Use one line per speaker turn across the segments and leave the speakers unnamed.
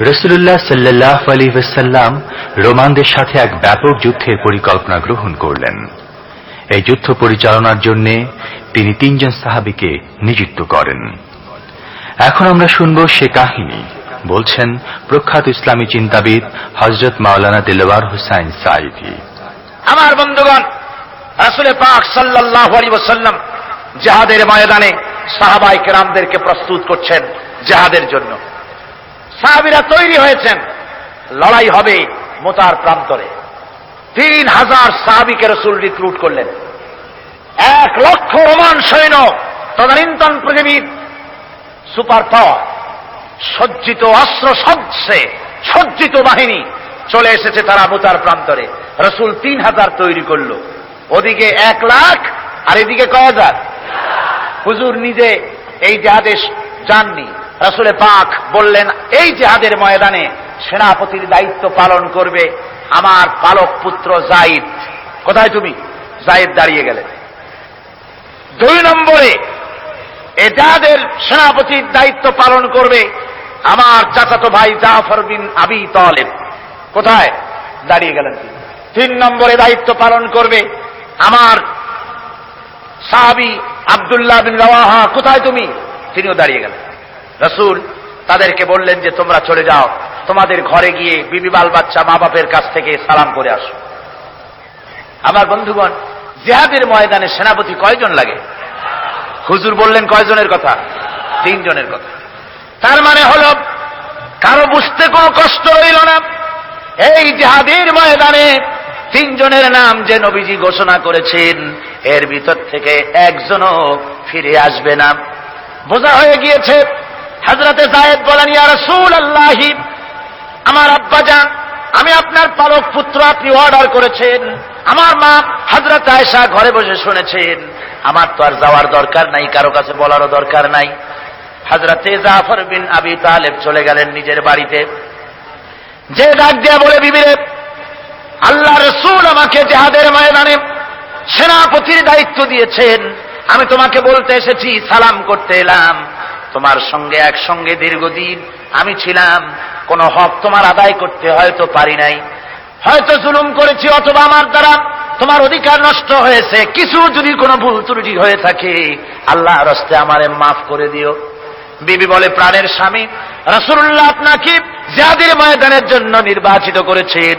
রসুল্লাহ সাল্লাহ আলী ওসাল্লাম রোমানদের সাথে এক ব্যাপক যুদ্ধের পরিকল্পনা গ্রহণ করলেন। এই যুদ্ধ পরিচালনার জন্য তিনি তিনজন সাহাবিকে নিযুক্ত করেন। এখন আমরা শুনব সে কাহিনী। বলছেন প্রখ্যাত ইসলামী চিন্তাবিদ হজরত মাওলানা দিলওয়ার হুসাইন সাইফি
আমার বন্ধুগণ আসলে পাক সাল্লাহ আলী ওসাল্লাম জাহাদের ময়দানে সাহাবাই কেরামদেরকে প্রস্তুত করছেন জাহাদের জন্য। সাহাবিরা তৈরি হয়েছেন। লড়াই হবে মোতার প্রান্তরে। তিন হাজার সাহাবিকে রসুল রিক্রুট করলেন। এক লক্ষ রোমান সৈন্য, তদানীন্তন পৃথিবীর সুপার পাওয়ার, সজ্জিত অস্ত্র সজ্জে সজ্জিত বাহিনী চলে এসেছে তারা মোতার প্রান্তরে। রসুল তিন হাজার তৈরি করল। ওদিকে এক লাখ, আর এদিকে কয় হাজার? হুজুর নিজে এই জেহাদে যাননি রসুলে পাক বললেন, এই জেহাদের ময়দানে সেনাপতির দায়িত্ব পালন করবে আমার পালক পুত্র জাইদ। কোথায় তুমি? জাইদ দাঁড়িয়ে গেলেন দুই নম্বরে, এ জাহাদের সেনাপতির দায়িত্ব পালন করবে আমার চাচাতো ভাই জাফর বিন আবি তলেব। কোথায়? দাঁড়িয়ে গেলেন তিন নম্বরে দায়িত্ব পালন করবে আমার সাহাবি আবদুল্লাহ বিন রওয়াহা। কোথায় তুমি? তিনিও দাঁড়িয়ে গেলেন। রসুল, তাদেরকে বললেন যে, তোমরা চলে যাও। তোমাদের ঘরে গিয়ে বিবি বাল বাচ্চা মা বাপের কাছ থেকে সালাম করে আসো। আমার বন্ধুগণ, জেহাদের ময়দানে সেনাপতি কয়জন লাগে? হুজুর বললেন, কয়জনের কথা? তিনজনের কথা। তার মানে হল, কারও বুঝতে কোনো কষ্ট রইল না। এই জেহাদের ময়দানে তিনজনের নাম যে নবীজি ঘোষণা করেছেন, এর ভিতর থেকে একজনও ফিরে আসবে না। বোঝা হয়ে গিয়েছে হাজরাতে জায়েদ বলেন, ইয়া রসুল আল্লাহি আমার আব্বা যান আমি আপনার পালক পুত্র আপনি অর্ডার করেছেন। আমার মা হাজরত আয়সা ঘরে বসে শুনেছেন। আমার তো আর যাওয়ার দরকার নাই, কারও কাছে বলারও দরকার নাই। হাজরতে জাফর বিন আবি তালেব চলে গেলেন নিজের বাড়িতে। যে ডাক দেয়া বলে, বিবিরে, আল্লাহ রসুল আমাকে জেহাদের ময়দানে সেনাপতির দায়িত্ব দিয়েছেন। আমি তোমাকে বলতে এসেছি, সালাম করতে এলাম। তোমার সঙ্গে একসঙ্গে দীর্ঘদিন আমি ছিলাম। কোন হক তোমার আদায় করতে হয়তো পারি নাই। হয়তো জুলুম করেছি অথবা আমার দ্বারা তোমার অধিকার নষ্ট হয়েছে। কিছু যদি কোনো ভুল ত্রুটি হয়ে থাকে আল্লাহ রস্তে আমারে মাফ করে দিও। বিবি বলে, প্রাণের স্বামী রসুল্লাহ আপনাকে জাদির ময়দানের জন্য নির্বাচিত করেছেন।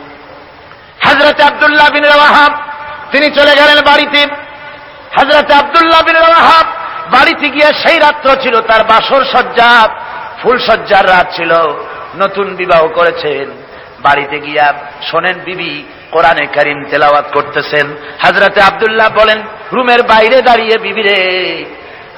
হাজরতে আবদুল্লাহ বিন রাহাব তিনি চলে গেলেন বাড়িতে। হাজরতে আবদুল্লাহ বিন রাহাব বাড়িতে গিয়ে সেই রাত্র ছিল, তার বাসর সজ্জা, ফুল সজ্জার রাত ছিল। নতুন বিবাহ করেছেন। বাড়িতে গিয়া শোনেন বিবি কোরআনে কারিম তেলাওয়াত করতেছেন। হাজরাতে আবদুল্লাহ বলেন, রুমের বাইরে দাঁড়িয়ে বিবিরে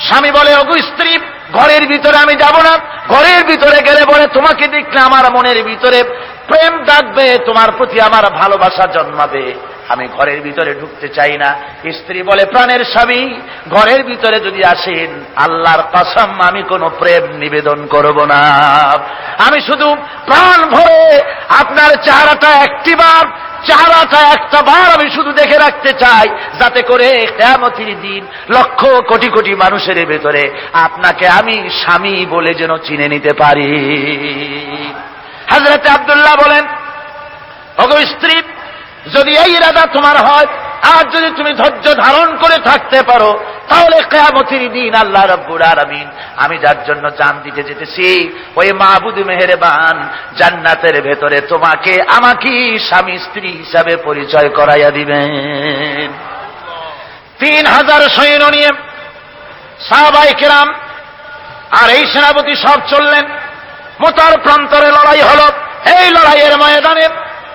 স্বামী বলে, অগু স্ত্রী, ঘরের ভিতরে আমি যাব না। ঘরের ভিতরে গেলে বলে, তোমাকে দেখলে আমার মনের ভিতরে প্রেম ডাকবে তোমার প্রতি আমার ভালোবাসা জন্মাবে। আমি ঘরের ভিতরে ঢুকতে চাই না। স্ত্রী বলে, প্রাণের স্বামী, ঘরের ভিতরে যদি আসেন, আল্লাহর কসম, আমি কোনো প্রেম নিবেদন করব না। আমি শুধু প্রাণ ভরে আপনার চেহারাটা একটিবার, চেহারাটা একটা বার আমি শুধু দেখে রাখতে চাই, যাতে করে কেমতির দিন লক্ষ কোটি কোটি মানুষের ভেতরে আপনাকে আমি স্বামী বলে যেন চিনে নিতে পারি। হাজরতে আবদুল্লাহ বলেন অগো স্ত্রী যদি এই ইরাদা তোমার হয়, আর যদি তুমি ধৈর্য ধারণ করে থাকতে পারো, তাহলে কেয়ামতির দিন আল্লাহ রব্বুর আরামিন আমি যার জন্য জান দিতে যেতেছি, ওই মাহবুদ মেহেরবান, জান্নাতের ভেতরে তোমাকে আমাকে স্বামী স্ত্রী হিসাবে পরিচয় করাইয়া দিবেন। তিন হাজার সৈন্য নিয়ে সাহাবাই কেরাম আর এই সেনাপতি সব চললেন। মোতার প্রান্তরে লড়াই হল। এই লড়াইয়ের ময়দানে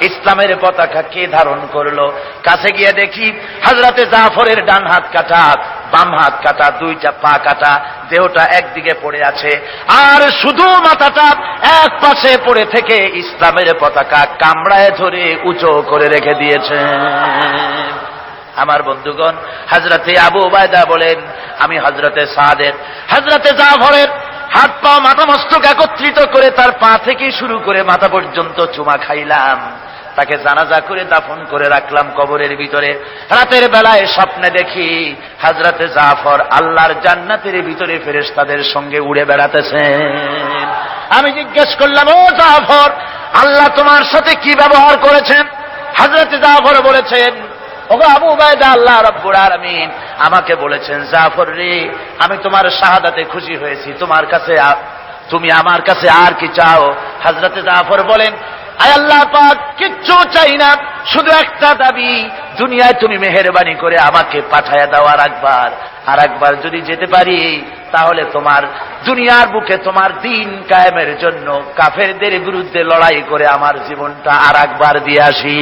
ইসলামের পতাকা কে ধারণ করল? কাছে গিয়ে দেখি হাজরাতে জাফরের ডান হাত কাটা, বাম হাত কাটা, দুইটা পা কাটা, দেহটা একদিকে পড়ে আছে। আর শুধু মাথাটা এক পাশে পড়ে থেকে ইসলামের পতাকা কামড়ায় ধরে উঁচু করে রেখে দিয়েছে। আমার বন্ধুগণ হাজরাতে আবু বায়দা বলেন, আমি হজরতে সাদের হজরতে জাফরের হাত পা মাথা মস্তক একত্রিত করে তার পা থেকে শুরু করে মাথা পর্যন্ত চুমা খাইলাম। তাকে জানাজা করে দাফন করে রাখলাম কবরের ভিতরে। রাতের বেলায় স্বপ্নে দেখি হাজরতে জাফর আল্লাহর জান্নাতের ভিতরে ফেরেশতাদের সঙ্গে উড়ে বেড়াতেছেন আমি জিজ্ঞেস করলাম, ও জাফর, আল্লাহ তোমার সাথে কি ব্যবহার করেছেন? হাজরতে জাফর বলেছেন আল্লাহ আমাকে বলেছেন, জাফর রে, আমি তোমার শাহাদাতে খুশি হয়েছি। তোমার কাছে তুমি আমার কাছে আর কি চাও? হজরতে জাফর বলেন আয় আল্লাহ পাক, কিচ্ছু চাই না। শুধু একটা দাবি, দুনিয়ায় তুমি মেহেরবানি করে আমাকে পাঠায়া দাও আর একবার আর একবার যদি যেতে পারি, তাহলে তোমার দুনিয়ার বুকে তোমার দিন কায়েমের জন্য কাফেরদের বিরুদ্ধে লড়াই করে আমার জীবনটা আর একবার দিয়ে আসি।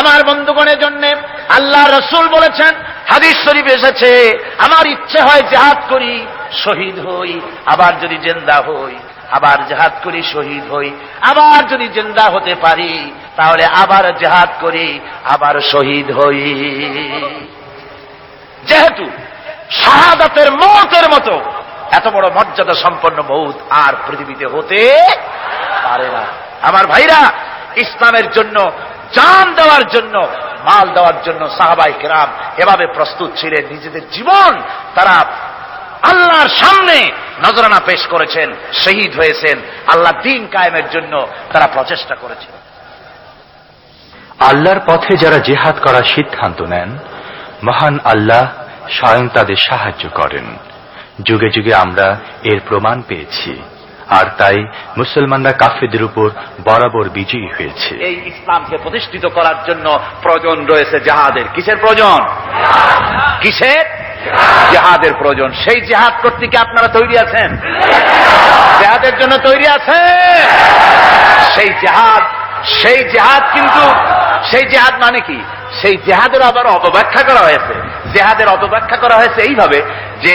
আমার বন্ধুগণের জন্য আল্লাহ রসুল বলেছেন, হাদিস শরীফ এসেছে, আমার ইচ্ছে হয় জেহাদ করি, শহীদ হই, আবার যদি জেন্দা হই। আবার জেহাদ করি, শহীদ হই। আবার যদি জেন্দা হতে পারি, তাহলে আবার জেহাদ করি, আবার শহীদ হই। যেহেতু শাহাদাতের মৌতের মতো এত বড় মর্যাদা সম্পন্ন মৌত আর পৃথিবীতে হতে পারে না। আমার ভাইরা, ইসলামের জন্য, জান দেওয়ার জন্য, মাল দেওয়ার জন্য সাহাবাই কেরাম এভাবে প্রস্তুত ছিলেন। নিজেদের জীবন তারা আল্লাহর সামনে নজরানা পেশ করেছেন শহীদ হয়েছেন। আল্লাহ দিন কায়েমের জন্য তারা প্রচেষ্টা করেছেন
আল্লাহর পথে যারা জেহাদ করার সিদ্ধান্ত নেন মহান আল্লাহ স্বয়ং তাদের সাহায্য করেন। যুগে যুগে আমরা এর প্রমাণ পেয়েছি আর তাই মুসলমানরা কাফেদের উপর বরাবর বিজয়ী হয়েছে।
এই ইসলামকে প্রতিষ্ঠিত করার জন্য প্রয়োজন রয়েছে জাহাদের। কিসের প্রয়োজন? কিসের? জেহাদের প্রয়োজন। সেই জেহাদ করতে কি আপনারা তৈরি আছেন? জেহাদের জন্য তৈরি আছেন। সেই জেহাদ সেই জেহাদ কিন্তু, সেই জেহাদ মানে কি? সেই জেহাদের আবার অপব্যাখ্যা করা হয়েছে। জেহাদের অপব্যাখ্যা করা হয়েছে এইভাবে যে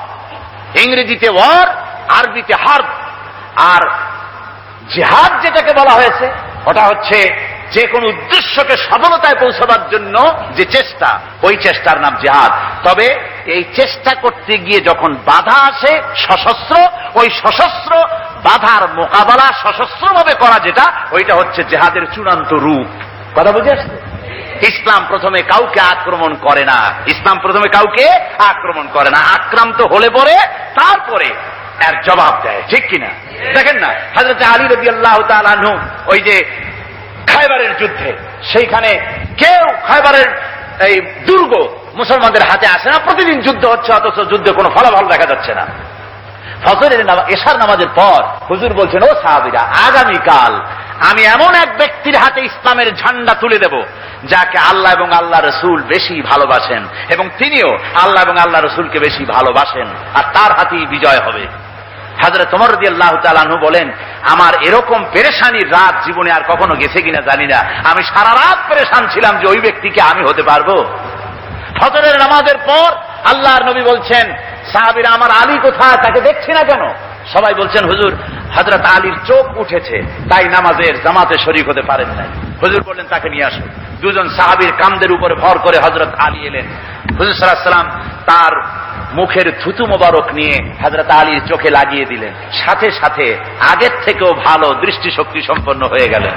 ইংরেজিতে ওয়ার, আরবিতে হার্ব। আর জেহাদ যেটাকে বলা হয়েছে, ওটা হচ্ছে যে কোন উদ্দেশ্যকে সফলতায় পৌঁছাবার জন্য যে চেষ্টা, ওই চেষ্টার নাম জেহাদ। তবে এই চেষ্টা করতে গিয়ে যখন বাধা আসে, সশস্ত্র, ওই সশস্ত্র বাধার মোকাবেলা সশস্ত্রভাবে করা যেটা, ওইটা হচ্ছে জেহাদের চূড়ান্ত রূপ। কথা বুঝে আসছে? ইসলাম প্রথমে কাউকে আক্রমণ করে না। ইসলাম প্রথমে কাউকে আক্রমণ করে না। আক্রান্ত হলে পরে তারপরে এর জবাব দেয়। ঠিক কিনা? দেখেন না হাজরত আলী রবি আল্লাহ ওই যে খাইবারের যুদ্ধে, সেইখানে কেউ খাইবারের এই দুর্গ মুসলমানদের হাতে আসে না। প্রতিদিন যুদ্ধ হচ্ছে, অথচ যুদ্ধে কোনো ফলাফল দেখা যাচ্ছে না। ফজরের এশার নামাজের পর হুজুর বলছেন, ও সাহাবিরা, আগামীকাল আমি এমন এক ব্যক্তির হাতে ইসলামের ঝান্ডা তুলে দেব যাকে আল্লাহ এবং আল্লাহ রসুল বেশি ভালোবাসেন এবং তিনিও আল্লাহ এবং আল্লাহ রসুলকে বেশি ভালোবাসেন আর তার হাতেই বিজয় হবে। হাজরত তোমার রদি আল্লাহ তালানহু বলেন, আমার এরকম পেরেশানির রাত জীবনে আর কখনো গেছে কিনা জানি না। আমি সারা রাত পেরেশান ছিলাম যে ওই ব্যক্তিকে আমি হতে পারব। ফজরের নামাজের পর আল্লাহর নবী বলছেন, সাহাবিরা, আমার আলী কোথায়? তাকে দেখছি না কেন? সবাই বলছেন, হুজুর হজরত আলীর চোখ উঠেছে, তাই নামাজের জামাতে শরিক হতে পারেন নাই। হুজুর বললেন, তাকে নিয়ে আসো দুজন সাহাবির কামদের উপরে ভর করে হজরত আলী এলেন। হুজুর তার মুখের থুতু মোবারক নিয়ে হজরত আলীর চোখে লাগিয়ে দিলেন। সাথে সাথে আগের থেকেও ভালো দৃষ্টিশক্তি সম্পন্ন হয়ে গেলেন।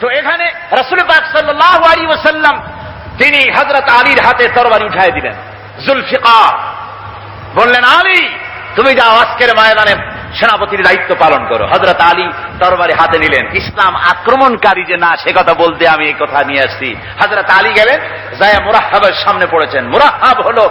তো এখানে রসুল তিনি হজরত আলীর হাতে তরবারি উঠায় দিলেন। জুলফিকার বললেন, আলী, তুমি যাও আজকের ময়দানে সেনাপতির দায়িত্ব পালন করো। হজরত আলী দরবারে হাতে নিলেন। ইসলাম আক্রমণকারী যে না, সে কথা বলতে আমি এই কথা নিয়ে আসছি। হজরত আলী গেলেন জায়া মুরাহাবের সামনে পড়েছেন। মুরাহাব হলো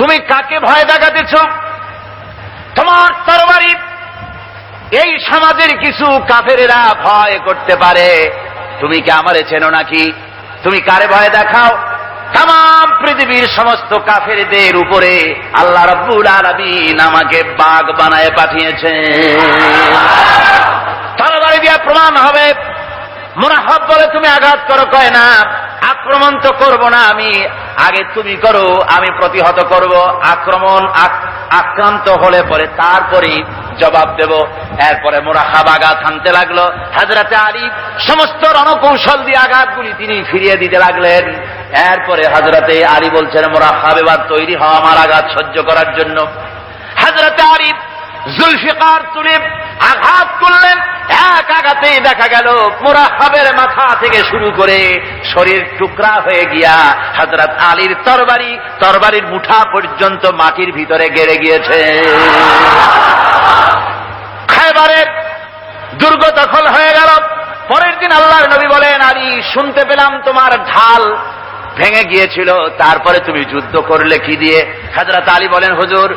তুমি কাকে ভয় দেখাতেছ? তোমার তরবারি, এই সমাজের কিছু কাফেরেরা ভয় করতে পারে। তুমি কি আমারে চেনো নাকি? তুমি কারে ভয় দেখাও? তাম পৃথিবীর সমস্ত কাফেরদের উপরে আল্লাহ রব্বুল আলমিন আমাকে বাঘ বানায় পাঠিয়েছে তরবারি দিয়া প্রমাণ হবে মোনাহব বলে তুমি আঘাত করো, কয় না, আক্রমণ তো করব না আমি। আগে তুমি করো, আমি প্রতিহত করব। আক্রমণ আক্রান্ত হলে পরে তারপরেই জবাব দেব। এরপরে মোরাহাব আঘাত হানতে লাগল। হাজরাতে আলী সমস্ত রণকৌশল দিয়ে আঘাতগুলি তিনি ফিরিয়ে দিতে লাগলেন। এরপরে হাজরাতে আলী বলছেন, মোরাহাব, এবার তৈরি হওয়া আমার আঘাত সহ্য করার জন্য। হাজরাতে আরিফ জুলফিকার তুলে আঘাত করলেন এক দেখা গেল মুরাহাবের মাথা থেকে শুরু করে শরীর টুকরা হয়ে গিয়া হজরত আলীর তরবারি, তরবারির মুঠা পর্যন্ত মাটির ভিতরে গেড়ে গিয়েছে। খাইবারের দুর্গ দখল হয়ে গেল। পরের দিন আল্লাহর নবী বলেন, আলী, শুনতে পেলাম তোমার ঢাল ভেঙে গিয়েছিল। তারপরে তুমি যুদ্ধ করলে কি দিয়ে? হাজরত আলী বলেন, হুজুর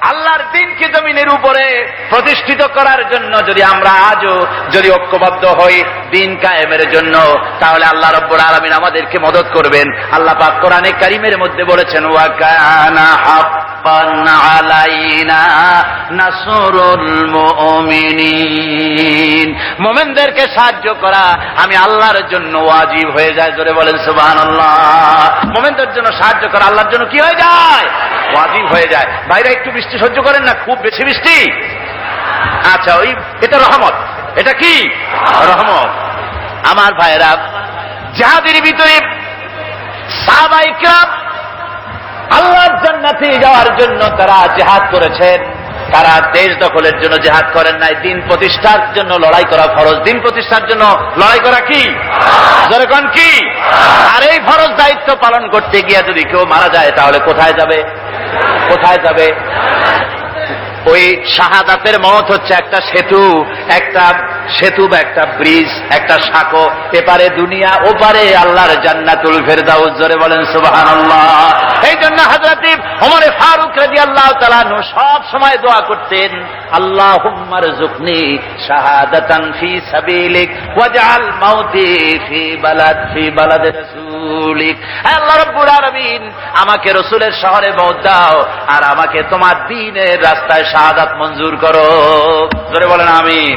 আল্লাহর দিনকে জমিনের উপরে প্রতিষ্ঠিত করার জন্য যদি আমরা আজও যদি ঐক্যবদ্ধ হই, দিন কায়েমের জন্য, তাহলে আল্লাহ রব্বুর আলমিন আমাদেরকে মদত করবেন। আল্লাহ পাক কোরআনে কারিমের মধ্যে বলেছেন ওয়াকানা মোমেনদেরকে সাহায্য করা আমি আল্লাহর জন্য ওয়াজিব হয়ে যায়, জোরে বলেন সুবহানাল্লাহ। মোমেনদের জন্য সাহায্য করা আল্লাহর জন্য কি হয়ে যায়? ওয়াজিব হয়ে যায়। বাইরে একটু বৃষ্টি সহ্য করেন না, খুব বেশি বৃষ্টি। আচ্ছা ওই, এটা রহমত। এটা কি? রহমত। আমার ভাইরা যাহাদের ভিতরে সাহাবাইকরাম আল্লাহর জান্নাতে যাওয়ার জন্য তারা জেহাদ করেছেন তারা দেশ দখলের জন্য জেহাদ করেন নাই। দিন প্রতিষ্ঠার জন্য লড়াই করা ফরজ। দিন প্রতিষ্ঠার জন্য লড়াই করা কি? যেরকম কি? আর এই ফরজ দায়িত্ব পালন করতে গিয়ে যদি কেউ মারা যায়, তাহলে কোথায় যাবে? কোথায় যাবে? ওই শাহাদাতের মত হচ্ছে একটা সেতু, একটা সেতু বা একটা ব্রিজ, একটা সাঁকো, এপারে দুনিয়া, ওপারে আল্লাহর জান্নাতুল ফেরদাউস। জোরে বলেন, সুবহানাল্লাহ। এই জন্য হযরত ওমর ফারুক রাদিয়াল্লাহু তাআলা নু সব সময় দোয়া করতেন আল্লাহুম্মার জুকনি শাহাদাতান ফি সাবিলিক ওয়াজআল মাউতি ফি বালাদ ফি বালাদ রাসূলিক। আল্লাহ রাব্বুল আলামিন, আমাকে রাসূলের শহরে মওত দাও, আর আমাকে তোমার দ্বীনের রাস্তায় শাহাদাত মঞ্জুর করো। জোরে বলেন আমিন।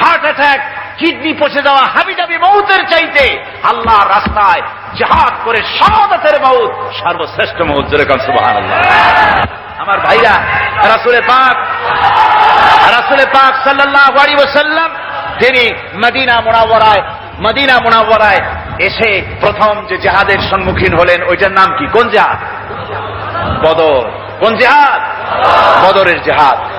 heart attack kidney পচে যাওয়া, হাবিজাবি মৌতের চাইতে আল্লাহ রাস্তায় জাহাজ করে সমাদতের মৌত, সর্বশ্রেষ্ঠ মৌত সুবাহ আমার ভাইরা রাসুলে পাক রাসুলে পাক সাল্লাহ আলী তিনি মদিনা মোনাওয়ারায় মদিনা মোনাওয়ারায় এসে প্রথম যে জাহাজের সম্মুখীন হলেন, ওইটার নাম কি? কোন জাহাজ বদর। কোন জেহাদ? বদরের জেহাদ।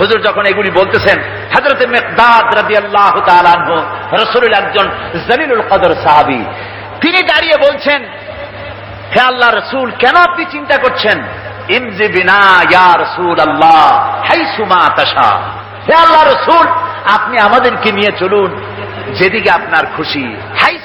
হুজুর যখন এগুলি বলতেছেন হাজরত মেকদাদ আল্লাহ একজন জলিলুল কদর সাহাবি, তিনি দাঁড়িয়ে বলছেন, হে আল্লাহ রসুল, কেন আপনি চিন্তা করছেন? ইমজি বিনা রসুল আল্লাহ হাই সুমা রসুল, আপনি আমাদেরকে নিয়ে চলুন, যেদিকে আপনার খুশি।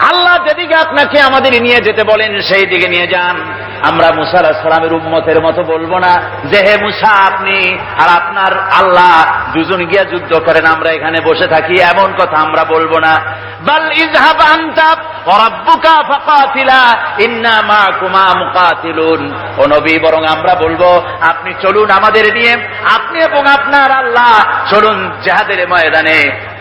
আল্লাহ যেদিকে আপনাকে আমাদের নিয়ে যেতে বলেন, সেই দিকে নিয়ে যান। আমরা মুসা আলাহ সালামের উম্মতের মতো বলব না যে, হে মুসা, আপনি আর আপনার আল্লাহ দুজন গিয়া যুদ্ধ করেন, আমরা এখানে বসে থাকি, এমন কথা আমরা বলব না। বরং আমরা বলব, আপনি চলুন আমাদের নিয়ে, আপনি এবং আপনার আল্লাহ চলুন জাহাদের ময়দানে।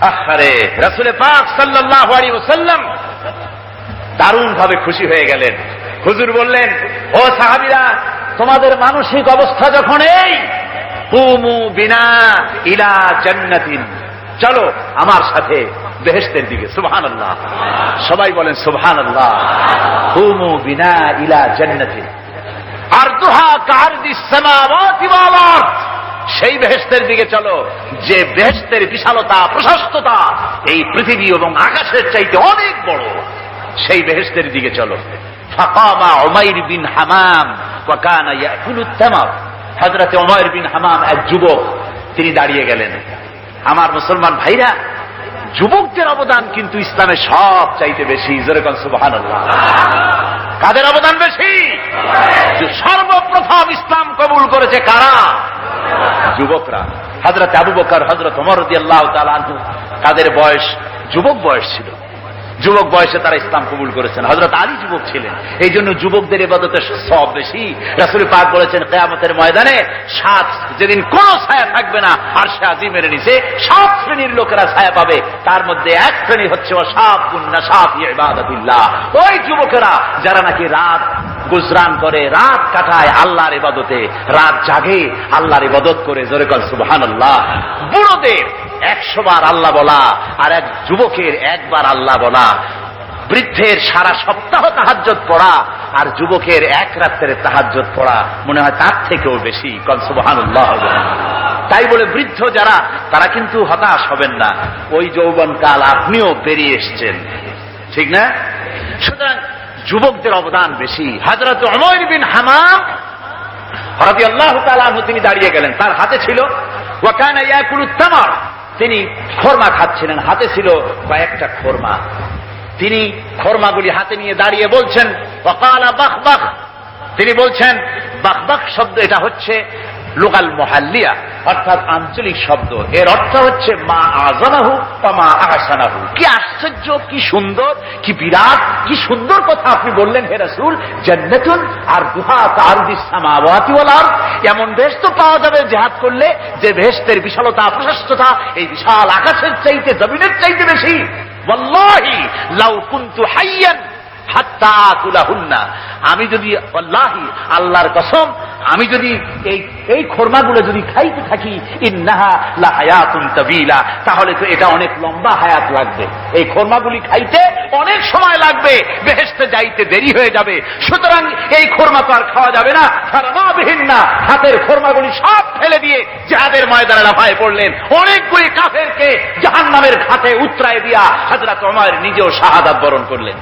আহারে রাসুলে পাক সাল্লাল্লাহু আলাইহি ওয়াসাল্লাম দারুণ ভাবে খুশি হয়ে গেলেন। হুজুর বললেন, ও সাহাবীরা, তোমাদের মানসিক অবস্থা যখন এই, কুমু বিনা ইলা জান্নাতিন। চলো আমার সাথে বেহেশতের দিকে, সুবহানাল্লাহ। সবাই বলেন, সুবহানাল্লাহ। কুমু বিনা ইলা জান্নাতিন। আর দুহা ওয়াল আরদ। সেই বেহেস্তের দিকে চলো। যে বেহেস্তের বিশালতা, প্রশস্ততা এই পৃথিবী এবং আকাশের চাইতে অনেক বড়, সেই বেহেস্তের দিকে চলো। ফাকামা উমাইর বিন হামাম ওয়াকানা উমাইর বিন হামাম এক যুবক, তিনি দাঁড়িয়ে গেলেন। আমার মুসলমান ভাইরা যুবকদের অবদান কিন্তু ইসলামে সব চাইতে বেশি। কাদের অবদান বেশি? সর্বপ্রথম ইসলাম কবুল করেছে কারা? যুবকরা। হজরত আবু বকর হজরত অমর আল্লাহ তালু বয়স, যুবক বয়স ছিল। যুবক বয়সে তারা ইসলাম কবুল করেছেন। হজরত আলী যুবক ছিলেন। এই জন্য যুবকদের এবাদতে সব বেশি। রাসুল পাক বলেছেন, কেয়ামতের ময়দানে সাত, যেদিন কোন ছায়া থাকবে না আর সে আজিমের নিচে সাত শ্রেণির লোকেরা ছায়া পাবে। তার মধ্যে এক শ্রেণি হচ্ছে ও সাপ গুন্না সাপ ইবাদতিল্লাহ। ওই যুবকেরা, যারা নাকি রাত গুজরান করে, রাত কাটায় আল্লাহর ইবাদতে রাত জাগে, আল্লাহর ইবাদত করে, জোরে কল সুবহান আল্লাহ বুড়োদের একশো বার আল্লাহ বলা, আর এক যুবকের একবার আল্লাহ বলা। বৃদ্ধের সারা সপ্তাহ তাহাজ্জত পড়া, আর যুবকের এক রাত্রের তাহাজ্জত পড়া। মনে হয় তার থেকেও বেশি কল সুবহান তাই বলে বৃদ্ধ যারা, তারা কিন্তু হতাশ হবেন না। ওই যৌবন কাল আপনিও পেরিয়ে এসছেন। ঠিক না? সুতরাং যুবকদের অবদান বেশি। হাজরত অমর বিন হামাম হরদি আল্লাহ তিনি দাঁড়িয়ে গেলেন। তার হাতে ছিল ওয়াকানা ইয়াকুলু তামার। তিনি খোরমা খাচ্ছিলেন। হাতে ছিল কয়েকটা খোরমা। তিনি খোরমাগুলি হাতে নিয়ে দাঁড়িয়ে বলছেন বাকালা বাক বাঘ তিনি বলছেন বাক বাক শব্দ, এটা হচ্ছে লোকাল মহাল্লিয়া। অর্থাৎ আঞ্চলিক শব্দ। এর অর্থ হচ্ছে মা আজানাহু বা মা আহসানাহু। কি আশ্চর্য, কি সুন্দর, কি বিরাট, কি সুন্দর কথা আপনি বললেন হে রাসূল, জান্নাতুন আর গুহা সামাওয়াতি ওয়াল এমন বেশ তো পাওয়া যাবে জিহাদ করলে যে বেহেশতের বিশালতা, প্রশস্ততা, এই বিশাল আকাশের চাইতে, জমিনের চাইতে বেশি। ওয়াল্লাহি, লাউ কুনতু হাইয়ান হাত্তা আমি যদি আল্লাহি আল্লাহর কসম, আমি যদি এই এই খোরমাগুলো যদি খাইতে থাকি, ইন্নাহা তাহলে তো এটা অনেক লম্বা হায়াত লাগবে। এই খোরমাগুলি খাইতে অনেক সময় লাগবে, বেহেশতে যাইতে দেরি হয়ে যাবে। সুতরাং এই খোরমা তো আর খাওয়া যাবে না। বিহীন না হাতের খোরমাগুলি সব ফেলে দিয়ে জাহাদের ময়দানে লাফায় পড়লেন। অনেকগুলি কাফেরকে জাহান নামের খাতে উত্তরায় দিয়া হাজরাত ওমর নিজেও শাহাদাত বরণ করলেন।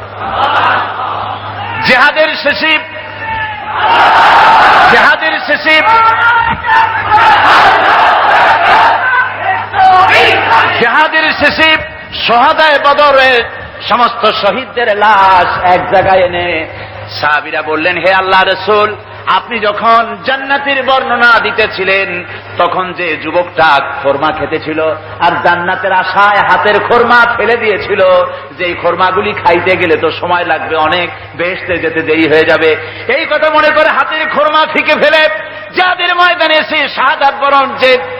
জেহাদের শেষে জেহাদের শেষে জেহাদের শেষে সহাদায় বদরের সমস্ত শহীদদের লাশ এক জায়গায় এনে সাহাবিরা বললেন, হে আল্লাহ রসুল আপনি যখন জান্নাতের বর্ণনা দিতেছিলেন, তখন যে যুবকটা খোরমা খেতেছিল আর জান্নাতের আশায় হাতের খোরমা ফেলে দিয়েছিল যে খোরমাগুলি খাইতে গেলে তো সময় লাগবে অনেক বেসতে যেতে দেরি হয়ে যাবে। এই কথা মনে করে হাতের খোরমা ফিকে ফেলে, যাদের ময়দানে সে শাহাদাত বরণ যে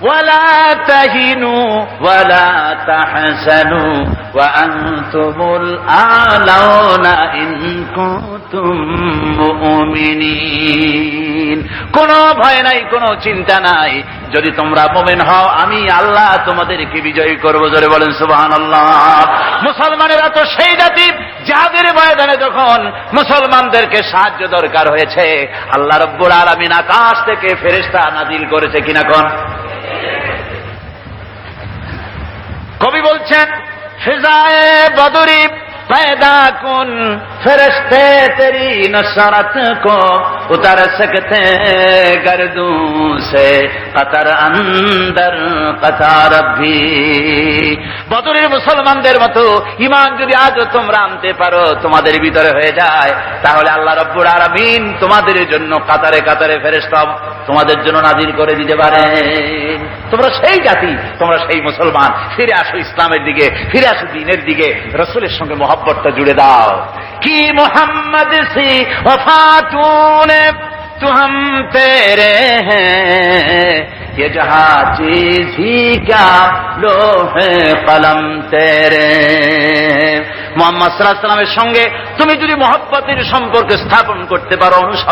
ولا تهنوا ولا تحزنوا وأنتم الأعلون إن كنتم مؤمنين কোনো ভয় নাই কোনো চিন্তা নাই যদি তোমরা মোমেন হও আমি আল্লাহ তোমাদেরকে বিজয়ী করবো জোরে বলেন সুবাহান আল্লাহ মুসলমানেরা তো সেই জাতি যাদের ময়দানে যখন মুসলমানদেরকে সাহায্য দরকার হয়েছে আল্লাহ রব্বুল আলমিন আকাশ থেকে ফেরেস্তা নাজিল করেছে কিনা কোন কবি বলছেন ফেজায় বদরি पैदा कुन फरिश्ते तेरी नसरत को उतर सकते गर्दों से कतर अंदर कतार भी বদরের মুসলমানদের মতো ইমান যদি আজও তোমরা আনতে পারো তোমাদের ভিতরে হয়ে যায় তাহলে আল্লাহ রব্বুর আরামিন তোমাদের জন্য কাতারে কাতারে ফেরেস্তা তোমাদের জন্য নাজির করে দিতে পারে তোমরা সেই জাতি তোমরা সেই মুসলমান ফিরে আসো ইসলামের দিকে ফিরে আসো দিনের দিকে রসুলের সঙ্গে মহব্বতটা জুড়ে দাও কি মোহাম্মদ সি ওফাতুনে তু হম তেরে হ্যাঁ ये जहाँ चीज ही क्या লোহে কলম তেরে মোহাম্মদ সাল্লাহ সাল্লামের সঙ্গে তুমি যদি মহব্বতের সম্পর্ক স্থাপন করতে পারো অনুসরণ